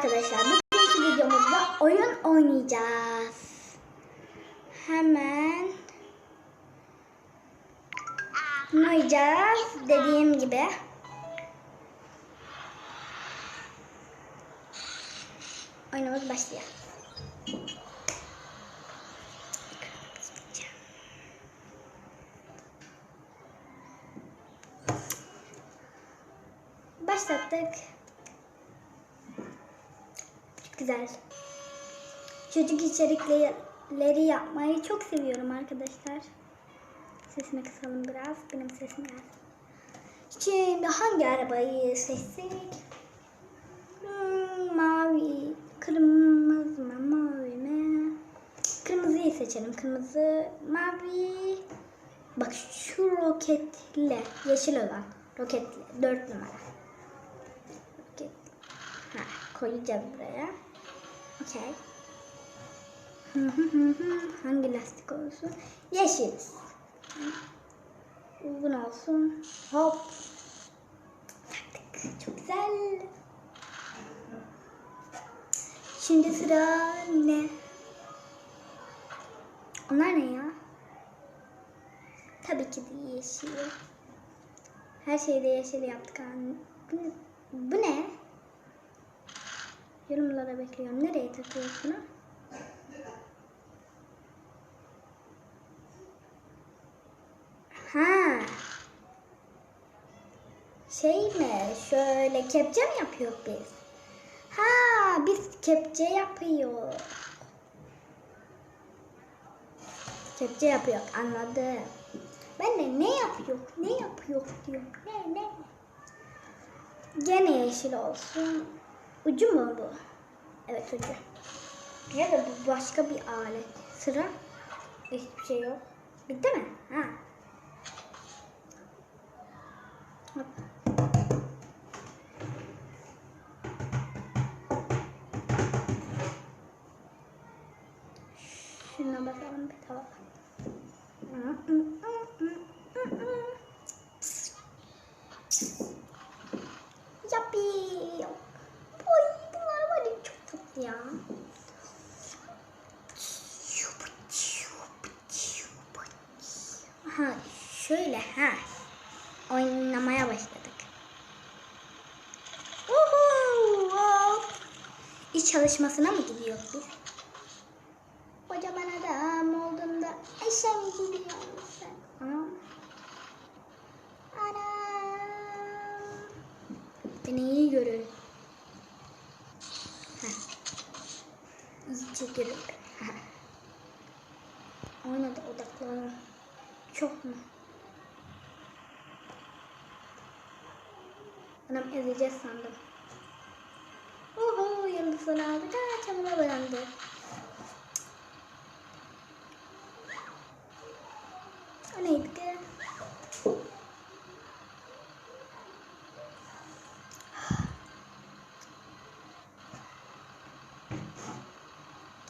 arkadaşlar bugünkü videomuzda oyun oynayacağız. Hemen oynayacağız dediğim gibi. Oyunumuz başlıyor. Başlattık. Güzel. Çocuk içerikleri yapmayı çok seviyorum arkadaşlar. Sesini kısalım biraz. Benim sesim gelsin. Şimdi hangi arabayı seçsek? Hmm, mavi, kırmızı mı, mavi mi? Kırmızıyı seçelim. Kırmızı, mavi. Bak şu roketli, yeşil olan. Roketli, dört numara. Roket. Ha, koyacağız buraya. Okey. Hangi lastik olsun? Yeşil. Uygun olsun. Hop. Taktık. Çok güzel. Şimdi sıra ne? Onlar ne ya? Tabii ki de yeşil. Her şeyi de yeşil yaptık. bu ne? Yorumlara bekliyorum. Nereye takıyorsun? ha? Şey mi? Şöyle kepçe mi yapıyor biz? Ha, biz kepçe yapıyor. Kepçe yapıyor. Anladım. Ben de ne yapıyor? Ne yapıyor diyorum. Ne ne? Gene yeşil olsun. Ucu mu bu? Evet ucu. Ya da bu başka bir alet. Sıra. Hiçbir şey yok. Bitti mi? Ha. Hop. Şuna basalım bir tava. Yappi. Oy bunlar var ya çok tatlı ya. Ha şöyle ha. Oynamaya başladık. Uhu, hop. İş çalışmasına mı gidiyor biz? Kocaman adam olduğunda işe mi gidiyorsun sen? Anam. Anam. Beni iyi görün. Heh. İyice görün. Heh. Oynadı odaklanın. Çok mu? Anam ezeceğiz sandım. Oho yıldızını aldık. Aa çamura boyandı. O neydi ki?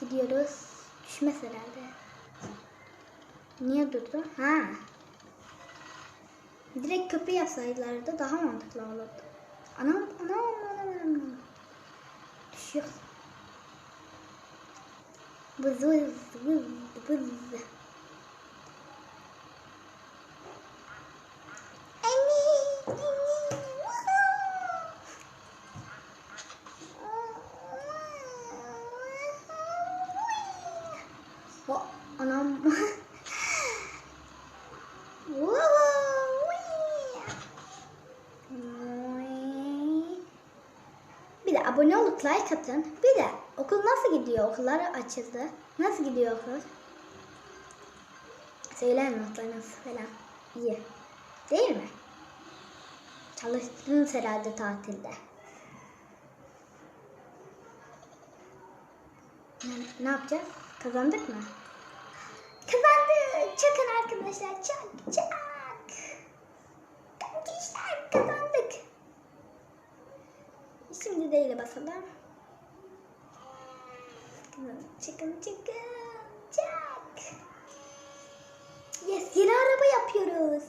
Gidiyoruz. Düşmez herhalde. Niye durdu? Ha. Direkt köprü yapsaydılardı daha mantıklı olurdu. Anam, anam, anam, anam. Düşüyor. Vız vız vız vız. Anne, anne, wow. O, anam. Bir olup like atın. Bir de okul nasıl gidiyor? Okullar açıldı. Nasıl gidiyor okul? Söyler notlarınız falan. İyi. Değil mi? Çalıştınız herhalde tatilde. Ne, ne yapacağız? Kazandık mı? Kazandık. Çakın arkadaşlar. Çak çak. Arkadaşlar kazandık. Değil basalım. Çıkın çıkın. Çak. Yes yeni araba yapıyoruz.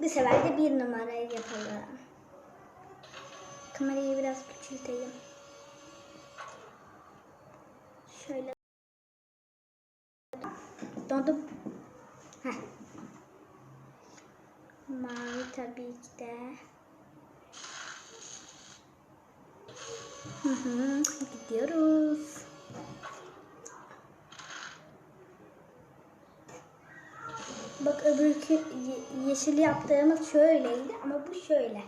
Bu sefer de bir numarayı yapalım. Kamerayı biraz küçülteyim. Şöyle. Dondum. Heh. Mavi tabii ki de. Hı gidiyoruz. Bak öbürkü ye- yeşil yaptığımız şöyleydi ama bu şöyle.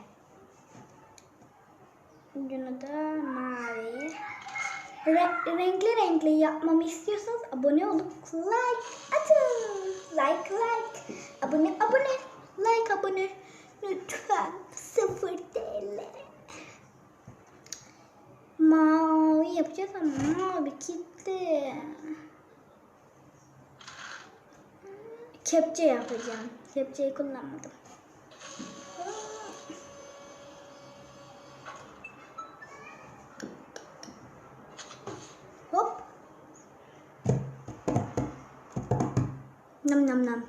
Ucunu da mavi. Re- renkli renkli yapmamı istiyorsanız abone olup like atın. Like like. Abone abone. Like abone. Lütfen. Sıfır TL. Mavi yapacağız ama mavi gitti. Kepçe yapacağım. Kepçeyi kullanmadım. Hop. Nam nam nam.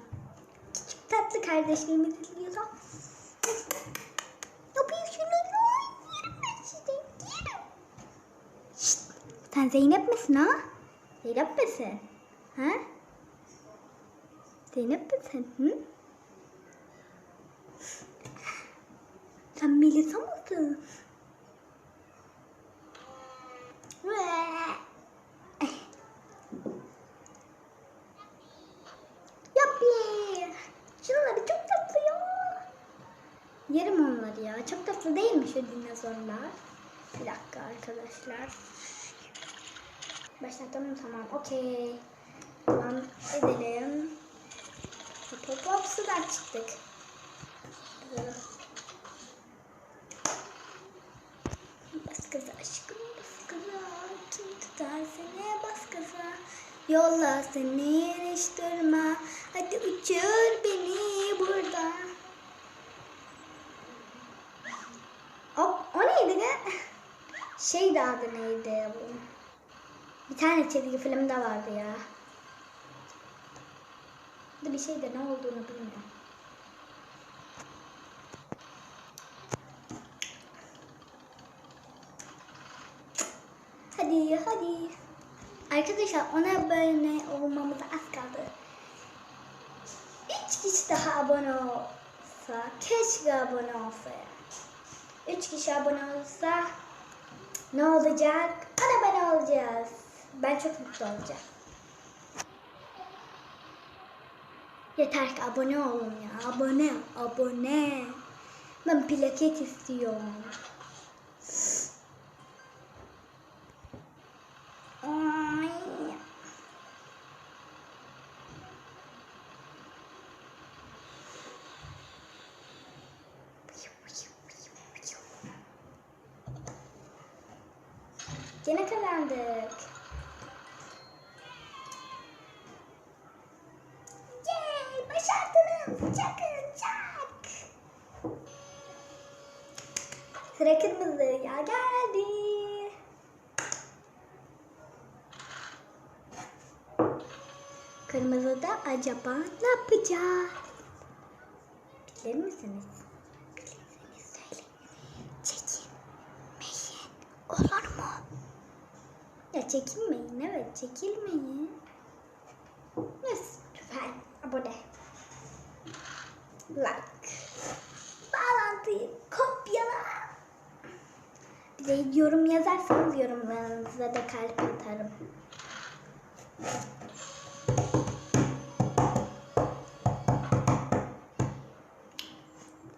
Küçük tatlı kardeşlerimiz izliyorlar. Yapayım şunu. Yerim ben sizi. Yerim. Şşt, sen Zeynep misin ha? Zeynep misin? Ha? Zeynep misin? Hı? Sen Melisa mısın? Yapayım. Çok tatlı ya. Yerim onları ya. Çok tatlı değil mi şu dinozorlar? Bir dakika arkadaşlar. Başlatalım tamam. Okey. Devam edelim. Hop hop çıktık. Bas gaza aşkım bas gaza. Kim tutar seni bas gaza. Yolla seni yarıştırma. Hadi uçur beni burada. Hop o neydi ne? Şey de adı neydi bu? Bir tane çizgi filmde vardı ya. Adı bir şey de ne olduğunu bilmiyorum. Hadi hadi. Arkadaşlar ona abone olmamıza az kaldı. Üç kişi daha abone olsa, keşke abone olsa ya. Üç kişi abone olsa ne olacak? Abone olacağız. Ben çok mutlu olacağım. Yeter ki abone olun ya. Abone, abone. Ben plaket istiyorum. Ay. Gene kazandık. Kırmızıda acaba ne yapacağız? Bilir misiniz? Bilirseniz söyleyin. Çekinmeyin. Olur mu? Ya çekinmeyin evet çekilmeyin. Lütfen abone. Like. Bağlantıyı kopyala. Bir de yorum yazarsanız yorumlarınıza da kalp atarım.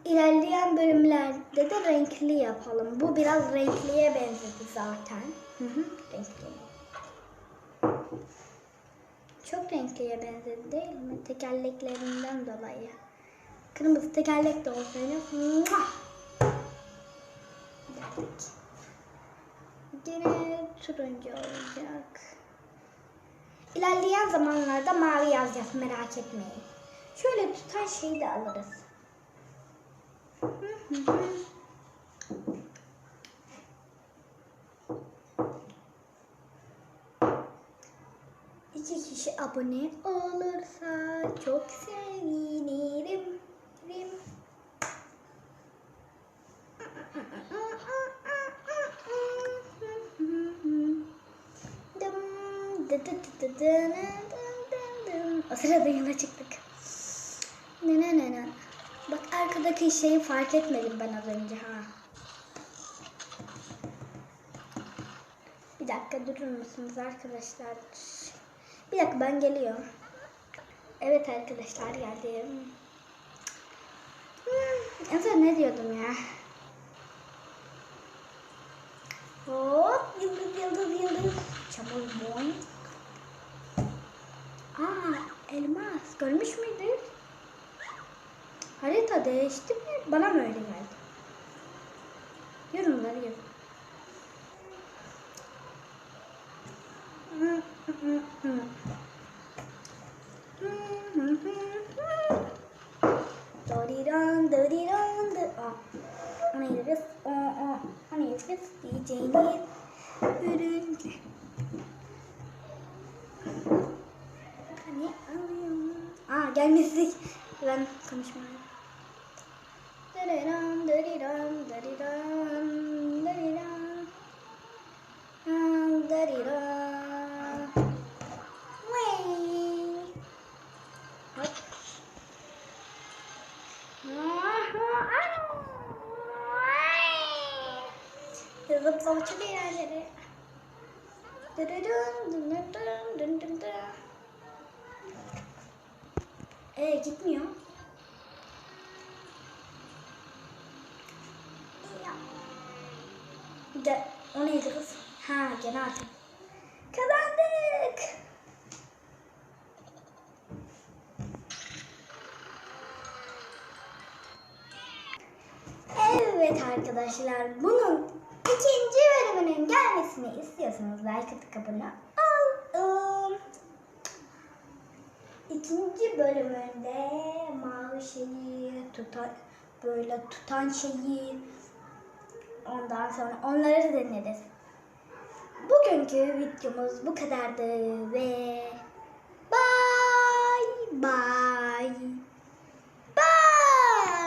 İlerleyen bölümlerde de renkli yapalım. Bu biraz renkliye benzedi zaten. Hı hı, renkli. Çok renkliye benzedi değil mi? Tekerleklerinden dolayı. Kırmızı tekerlek de olsaydı. Derdik. Gene turuncu olacak. İlerleyen zamanlarda mavi yazacağız merak etmeyin. Şöyle tutan şeyi de alırız. İki kişi abone olursa çok sevinirim. Sırada yola çıktık. Ne ne ne ne. Bak arkadaki şeyi fark etmedim ben az önce ha. Bir dakika durur musunuz arkadaşlar? Bir dakika ben geliyorum. Evet arkadaşlar geldim. Hmm, son ne diyordum ya? Hop yıldız yıldız yıldız. Çamur boy. Elmas görmüş müydün? Harita değişti mi? Bana mı öyle geldi? Yorumları yazın. Doriran, doriran, do- Aa, Hani kız, o, o, hani kız diyeceğini Gelmesin. Ben konuşmayayım. Doriran, doriran. Ah, Doriran. Whee! Hop. Zıplama çok eğlenceli. Dırırın, gitmiyor. De, o neydi kız? Ha gene artık. Kazandık. Evet arkadaşlar bunun ikinci bölümünün gelmesini istiyorsanız like atıp abone İkinci bölümünde mavi şeyi tutan böyle tutan şeyi ondan sonra onları deneriz. Bugünkü videomuz bu kadardı ve bye bye.